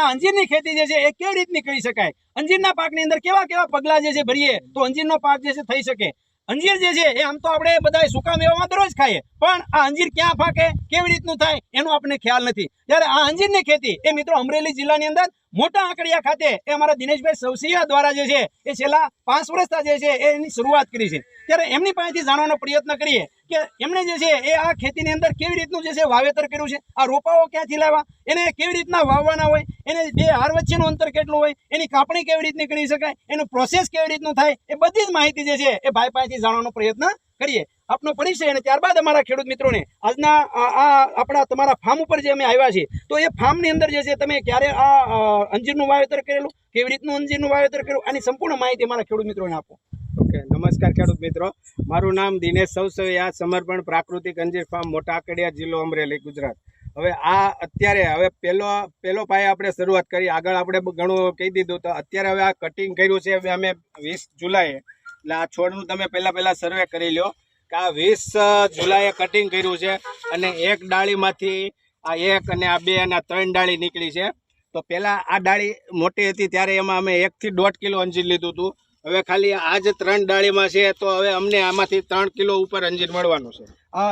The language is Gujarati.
અંજીરની ખેતી જે છે એ કેવી રીતની કરી શકાય? અંજીરના પાકની અંદર કેવા કેવા પગલા જે છે ભરીએ, તો અંજીરનો પાક જે છે થઈ શકે. અંજીર જે છે એ આમ તો આપણે બધા સુકા મેવામાં દરરોજ ખાઈએ, પણ આ અંજીર ક્યાં પાકે કેવી રીતનું થાય, એનો આપણને ખ્યાલ નથી. ત્યારે આ અંજીરની ખેતી, એ મિત્રો અમરેલી જિલ્લાની અંદર મોટા આંકડિયા ખાતે, એ અમારા દિનેશભાઈ સવસિયા દ્વારા જે છે, એ છેલ્લા પાંચ વર્ષના જે છે એની શરૂઆત કરી છે. ત્યારે એમની પાસેથી જાણવાનો પ્રયત્ન કરીએ કે એમણે જે છે, એ આ ખેતીની અંદર કેવી રીતનું જે છે વાવેતર કર્યું છે, આ રોપાઓ ક્યાંથી લાવવા એને કેવી રીતના વાવવાના હોય એને બે હાર વચ્ચેનું અંતર કેટલું હોય, એની કાપણી કેવી રીતની કરી શકાય, એનું પ્રોસેસ કેવી રીતનું થાય, એ બધી જ માહિતી જે છે, એ ભાઈ પાસેથી જાણવાનો પ્રયત્ન કરીએ. આપનો પરિચય અને ત્યારબાદ અમારા ખેડૂત મિત્રોને, આજના આ આપણા તમારા ફાર્મ ઉપર જે અમે આવ્યા છીએ, તો એ ફાર્મની અંદર જે છે, તમે ક્યારે આ અંજીરનું વાવેતર કરેલું, કેવી રીતનું અંજીરનું વાવેતર કર્યું આની સંપૂર્ણ માહિતી અમારા ખેડૂત મિત્રોને આપો. ઓકે, નમસ્કાર ખેડૂત મિત્રો. મારું નામ દિનેશ સૌસવિયા સમર્પણ પ્રાકૃતિક અંજીર ફાર્મ મોટા આકડિયા જિલ્લો અમરેલી, ગુજરાત. હવે આ અત્યારે, હવે પેલો પેલો પાયે આપણે શરૂઆત કરી. આગળ આપણે ઘણું કહી દીધું તો અત્યારે હવે આ કટિંગ કર્યું છે, હવે અમે વીસ જુલાઈએ. એટલે આ છોડનું તમે પહેલાં પહેલાં સર્વે કરી લ્યો કે આ વીસ જુલાઈએ કટિંગ કર્યું છે અને એક ડાળીમાંથી આ એક અને આ બે અને આ ત્રણ ડાળી નીકળી છે. તો પહેલાં આ ડાળી મોટી હતી ત્યારે એમાં અમે એકથી દોઢ કિલો અંજીર લીધું હતું. હવે ખાલી આ જ ત્રણ ડાળીમાં છે તો હવે અમને આમાંથી ત્રણ કિલો ઉપર અંજીર મળવાનું છે.